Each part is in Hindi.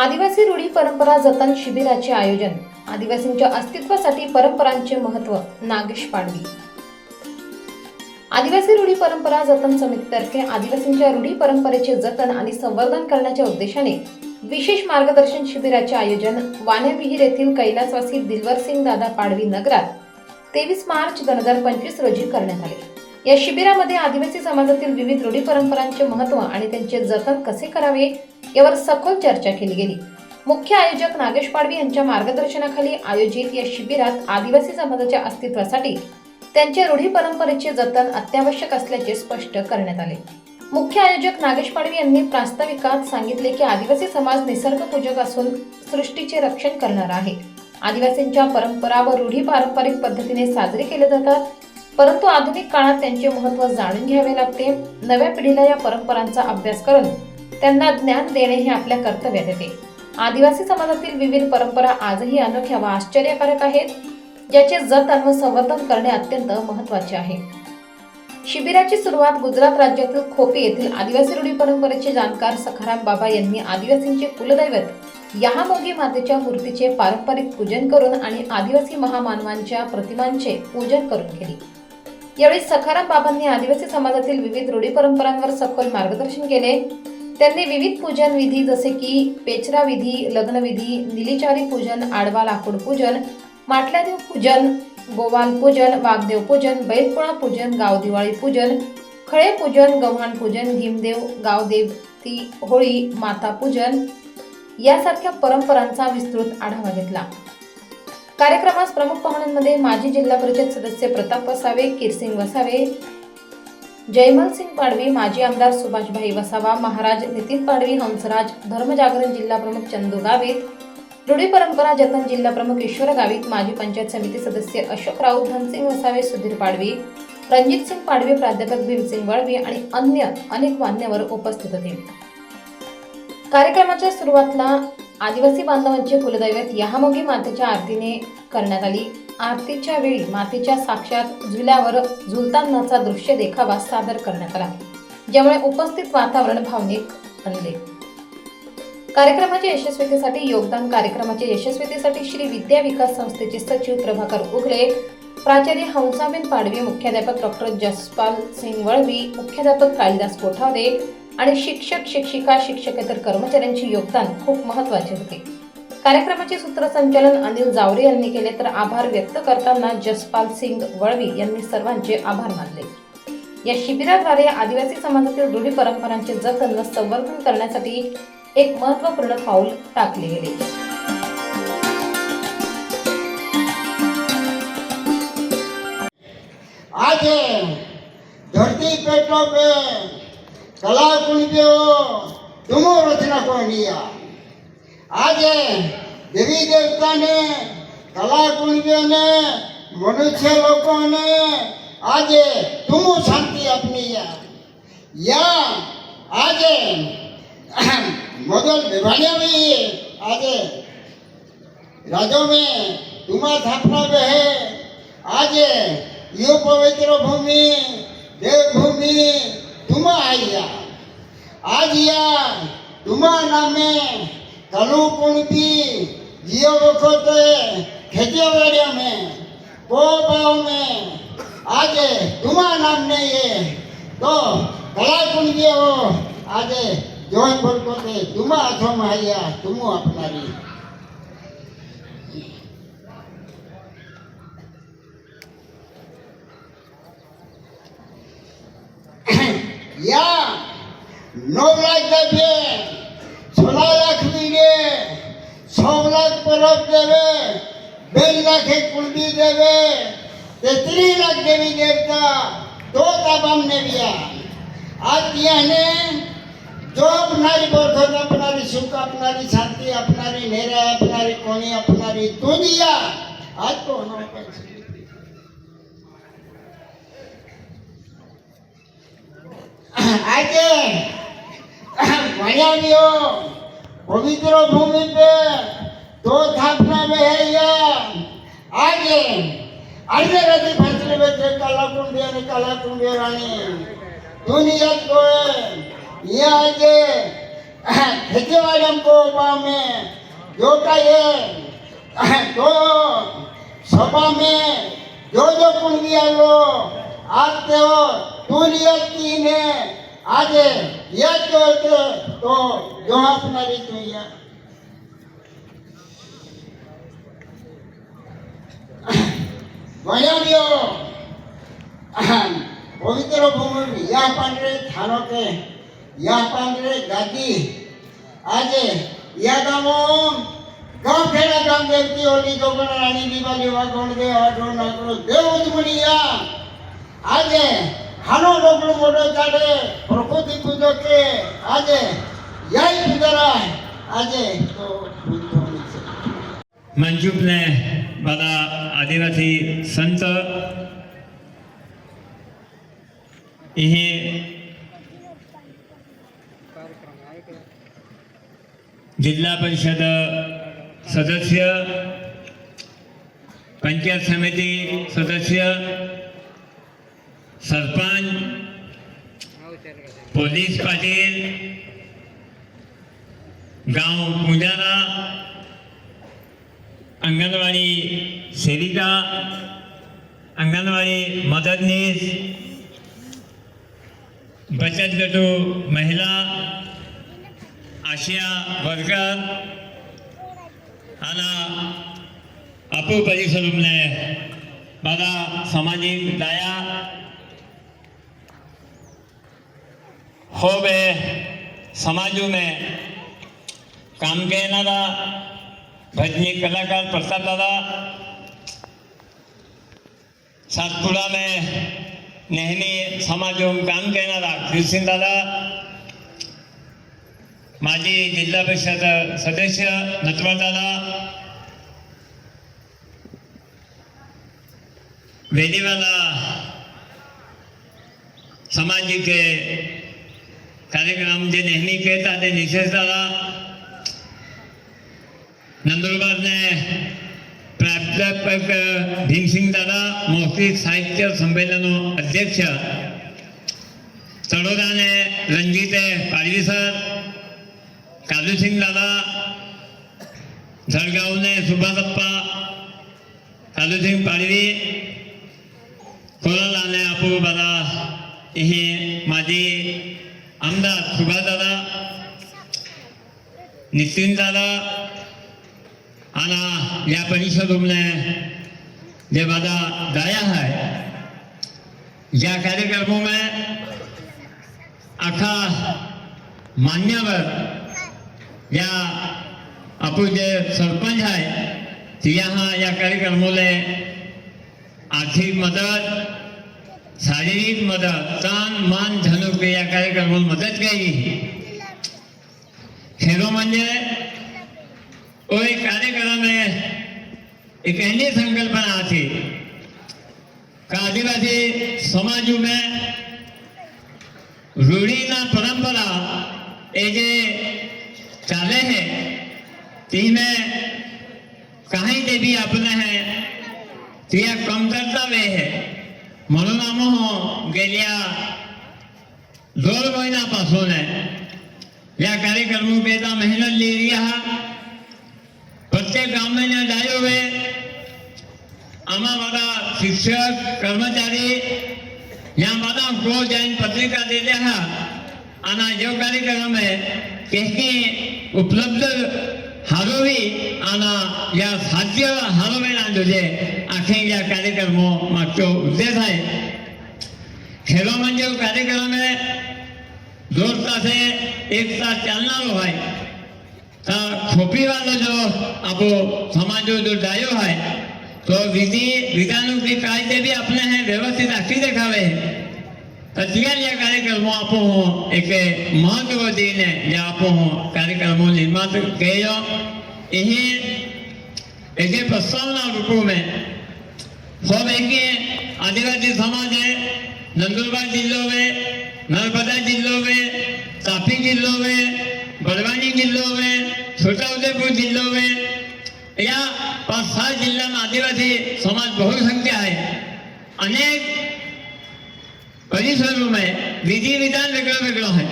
आदिवासी रूढी परंपरा जतन शिबिराचे आयोजन आदिवासींच्या अस्तित्वासाठी परंपरांचे महत्त्व नागेश पाडवी. आदिवासी रूढी परंपरा जतन समितीतर्फे आदिवासींच्या रूढी परंपरेचे जतन आणि संवर्धन करण्याच्या उद्देशाने विशेष मार्गदर्शन शिबिराचे आयोजन वाण्याविहीर येथील कैलासवासी दिलवर सिंग दादा पाडवी नगरात तेवीस मार्च दोन हजार पंचवीस रोजी करण्यात आले. या शिबिरामध्ये आदिवासी समाजातील विविध रूढी परंपरांचे महत्त्व आणि त्यांचे जतन कसे करावे यावर सखोल चर्चा केली गेली. मुख्य आयोजक नागेश पाडवी यांच्या मार्गदर्शनाखाली आयोजित या शिबिरात आदिवासी समाजाच्या अस्तित्वासाठी त्यांच्या रूढी परंपरेचे जतन अत्यावश्यक असल्याचे स्पष्ट करण्यात आले. मुख्य आयोजक नागेश पाडवी यांनी प्रास्ताविकात सांगितले की आदिवासी समाज निसर्ग पूजक असून सृष्टीचे रक्षण करणारा आहे. आदिवासींच्या परंपरा व रूढी पारंपरिक पद्धतीने साजरे केले जातात. परंतु आधुनिक काळात त्यांचे महत्त्व जाणून घ्यावे लागते. नव्या पिढीला या परंपरांचा अभ्यास करून त्यांना ज्ञान देणे हे आपल्या कर्तव्यात येते आदिवासी समाजातील विविध परंपरा आजही अनोख्या व आश्चर्यकारक आहेत. ज्याचे जतन व संवर्धन करणे अत्यंत महत्त्वाचे आहे. शिबिराची सुरुवात गुजरात राज्यातील खोपी येथील आदिवासी रूढी परंपरेचे जाणकार सखाराम बाबा यांनी आदिवासींचे कुलदैवत यहामोगी मातेच्या मूर्तीचे पारंपरिक पूजन करून आणि आदिवासी महामानवांच्या प्रतिमांचे पूजन करून केले. यावेळी सखाराम बाबांनी आदिवासी समाजातील विविध रूढी परंपरांवर सखोल मार्गदर्शन केले. त्यांनी विविध पूजन विधी जसे की पेचरा विधी लग्नविधी निलीचारी पूजन आडवा लाकूड पूजन माटल्यादेव पूजन गोवाल पूजन वाघदेव पूजन बैलपोळा पूजन गाव दिवाळी पूजन खळे पूजन गव्हाण पूजन भीमदेव गावदेवती होळी माता पूजन यासारख्या परंपरांचा विस्तृत आढावा घेतला. कार्यक्रमास प्रमुख पाहुण्यांमध्ये माजी जिल्हा परिषद सदस्य प्रताप वसावे किरसिंग वसावे जयमल सिंग पाडवी माजी आमदार सुभाषभाई वसावा महाराज नितीन पाडवी हंसराज धर्मजागरण जिल्हा प्रमुख चंदू गावित रूढी परंपरा जतन जिल्हा प्रमुख ईश्वर गावित माजी पंचायत समिती सदस्य अशोक राऊत धनसिंग वसावे सुधीर पाडवी रणजित सिंग पाडवी प्राध्यापक भीमसिंग वळवी आणि अन्य अनेक मान्यवर उपस्थित होते. कार्यक्रमाच्या सुरुवातीला आदिवासी बांधवांचे कुलदैवत यहामोगी मातेच्या आरतीने करण्यात आली. आरतीच्या वेळी मातेच्या साक्षात झुल्यावर झुलतानाचा दृश्य देखावा सादर करण्यात आला. ज्यामुळे उपस्थित वातावरण भावनिक बनले. कार्यक्रमाच्या यशस्वीतेसाठी योगदान कार्यक्रमाच्या यशस्वीतेसाठी श्री विद्या विकास संस्थेचे सचिव प्रभाकर उघले प्राचार्य हंसाबेन पाडवी मुख्याध्यापक डॉक्टर जसपाल सिंग वळवी मुख्याध्यापक कालिदास कोठावदे आणि शिक्षक शिक्षिका शिक्षकेतर कर्मचाऱ्यांचे योगदान खूप महत्त्वाचे होते. कार्यक्रमाचे सूत्रसंचालन अनिल जावरे यांनी केले तर आभार व्यक्त करताना जसपाल सिंग वळवी यांनी सर्वांचे आभार मानले. या शिबिराद्वारे आदिवासी समाजातील रूढी परंपरांचे जतन व संवर्धन करण्यासाठी एक महत्त्वपूर्ण पाऊल टाकले गेले. आज धरती पेटो पे कला कुंडियो तुमो रचना कोणिया आज देवी देवता ने कला कुंडियों ने मनुष्य लोगों ने आज तुमो शांति अपनी या या आज मदन विभानिया भी आज राज्यों में तुम्हा स्थापना में है आज यो पवित्र भूमि देवभूमि ડુમા આવ્યા આજીયા ડુમા નામે કલુ કુણપી જીઓ વખતે ખેંચે વળ્યા મેં કો ભાવ મેં આજે ડુમા નામને એ. તો કલા કુણપીઓ આજે જોઈન ભરકોતે ડુમા હાથોમાં આવ્યા ડુમો આપનારી. Yeah. Not like that day. Lakh दीगे सौ लाख परब देवे, बेल लाखे कुंडी देवे तेतरी लाख देवी देवता, दो तबम ने दिया आज यह ने, जो अपना री बोधन अपना री सुख अपना री शांति अपना री नेरा अपना री कोनी अपना री तू आज तो होना पड़ेगा అయితే వయాన్యో পবিত্র ভূমিতে তো থাকনা বেহাইয়া। আগে আগে রাতে ফাঁসলে বেঁচে কালা কুম্ভিয়ানি কালা কুম্ভিয়ানি দুনিয়া করে ইয়া আগে খেতে আলম কো পামে जो कहे तो सभा में जो जो कुंडिया लोग आज तो तुलियत की ने आज ये तो तो तो जो असणारी तुया वयाडियो पवित्र भूमि या पांढरे थानोके या पांढरे गादी આજે યા ગામો ગામ ખેડા ગામ દેવતી ઓલી જોગણ રાણી દીવાની વાગણ દે આડો નાગડો દેવ ઉજમણીયા આજે હાનો ડોકડો મોટો ચાલે પ્રકૃતિ પૂજો કે આજે યાય પૂજરાય આજે તો પૂજવાની છે મંજુબને બધા આદિવાસી સંત એ જિલ્લા પરિષદ સદસ્ય પંચાયત સમિતિ સદસ્ય सरपंच पुलिस पाटील गाँव पुजारा अंगनवाड़ी सेविका अंगनवाड़ी मदरनीस बचत गटू महिला आशिया वर्कर आना आपू परिसर में बड़ा सामाजिक दाया खोबे समाजों में काम के नादा भजनी कलाकार प्रसाद दादा, सातपुड़ा में नेहनी समाजों में काम के नादा कृष्ण दादा, माजी जिला परिषद सदस्य नटवर दादा वेदीवाला समाज के जे नेहमी करतात ते निशेष दादा नंदुरबारने प्राध्यापक भीमसिंग दादा मौखिक साहित्य संमेलन अध्यक्ष तळोदाने रणजित पाडवी सर कालूसिंग दादा जळगावने सुभाषप्पा कालूसिंग पाडवी कोलालाने आपू दादा हे माझे आमदार सुभाष दादा नितीन दादा आना या परिषद में जो वादा दाया है या कार्यक्रमों में आखा मान्यवर या आपू जे सरपंच है तो यहाँ या कार्यक्रमों में आर्थिक मदद शारीरिक मदद तन, मन धनु के या कार्यक्रमों में मदद करी। खेलों म्हणजे कोई कार्यक्रम में एक ऐसी संकल्पना थी आदिवासी समाज में रूढ़ी ना परंपरा जे चाले है, ती में कहीं जे भी अपने है कमतरता वे है। म्हणून आम्ही गेल्या दोन महिन्यापासून या कार्यक्रम पेदा मेहनत लिहिली हा प्रत्येक गामने जायो हुए आमा वाला शिक्षक, कर्मचारी, या वाला को जैन पत्रिका देते हैं आना जो कार्यक्रम है कहती उपलब्ध 하루이 આના 야 사지야 하루면 안 되지 아생야 가리가 뭐 맞죠 세상에 ખેલો મંજે કાર્યક્રમે જોર સાથે એક સાથ ચાલનારો હોય ખોપી ખોપીવાળો જો આપો સમાજો જો ડાયો હોય, તો વિધિ વિધાનુક્તિ કાયદે બી આપણે વ્યવસ્થિત આખી દેખાવે. हो एक महत्व दीने या आपो हो कार्यक्रमों निर्माण कयो यही एक प्रस्तावना रूपों में सब एक आदिवासी समाज है नंदुरबार जिलों में नर्मदा जिलों में तापी जिलों में बड़वानी जिलों में छोटा उदयपुर जिलों में या पाच सहा जिल्हा में आदिवासी समाज बहुसंख्या है अनेक वही सर्व में। विधि विधान वेगळं वेगळं आहे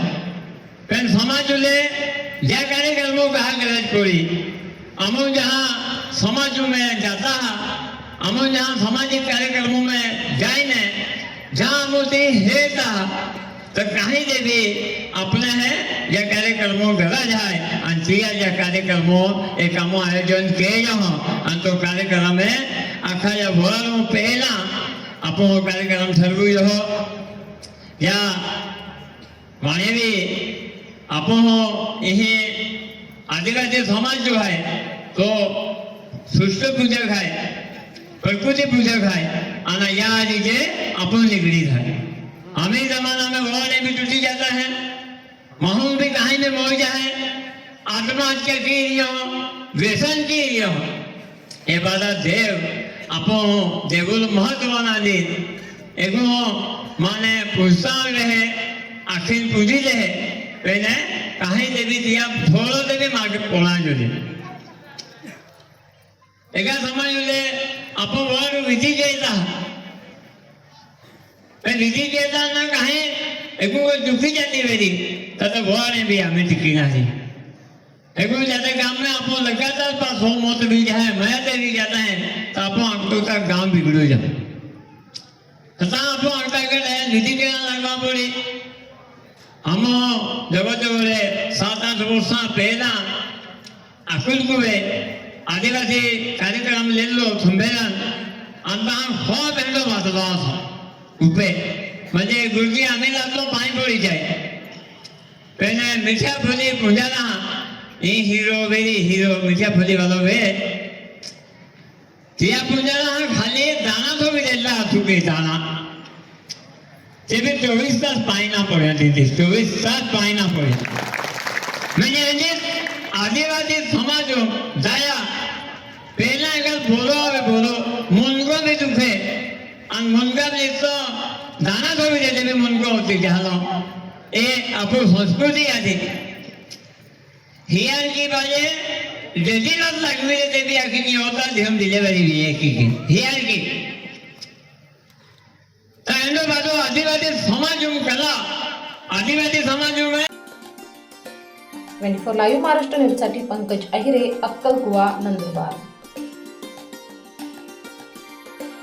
कारण करे ज्या कार्यक्रमों कहा गरज कोई अमो जहाँ समाजों में जाता है अमो जहाँ सामाजिक कार्यक्रमों में जाए ने जहाँ मोती हेता तो कहीं दे भी अपने है, या कार्यक्रमों घरा जाए अंतिया या कार्यक्रमों, एक अमो आयोजन किए जाओ अंतो कार्यक्रम में, आखा या भोलों पहला अपो कार्यक्रम शुरू यहो या वायवी अपोह यही आदिवासी समाज जो है तो सृष्ट पूजा खाए प्रकृति पूजा खाए आना या आदि के अपन निगड़ी है हमें जमाना में वह भी टूटी जाता है महू भी कहीं में मोह जाए आत्महत्या के लिए हो, व्यसन के लिए हो. ये बाधा देव अपो देवुल महत्व ना दी एगो માને પૂછતા રહે આખી પૂજી રહે એને કાહી દેવી ત્યાં થોડો દેવી માગે પોણા જોડે એકા સમય જોડે આપો વર વિધિ જયતા એ વિધિ જયતા ના કાહે એગો દુખી જતી વેરી તને વર બી અમે ટીકી નથી एगो जाते गांव में आपको लगातार पास हो मौत भी जाए मैं दे भी जाता है तो आपको आंकड़ों का गांव बिगड़ो जाए तथा आपको आंकड़ा कर है निधि के लगवा पड़ी हम जगत बोले सात आठ वर्ष पहला अकुल को आदिवासी कार्यक्रम ले लो संमेलन अंत हो बेंडो वाचलो उपे म्हणजे गुरुजी आम्ही लागलो पाय पडी जाय पेने मिठ्या फुली पूजाला ही हिरो वेरी हिरो मिठ्या फुली वालो वे त्या पूजाला खाली दाना तो मिलेला तुम्ही दाना ते चोवीस तास पाहिना पडेल तिथे चोवीस तास पाहिना पडेल म्हणजे म्हणजे आदिवासी समाज जाया पहिला एका बोलो हवे बोलो मुनगो मी तुझे आणि मुनगा मी तो दाना तो मिळेल मी मुनगो होती घालो ए आपण संस्कृती आधी हियार की पाहिजे जतीलाच लागले त्याची अशी निवता झेम दिले पाहिजे हे आणखी त्यानंतर बाजू आदिवासी समाज कला. आदिवासी समाज ट्वेंटी फोर लाईव्ह महाराष्ट्र न्यूजसाठी पंकज अहिरे अक्कलकुवा नंदुरबार.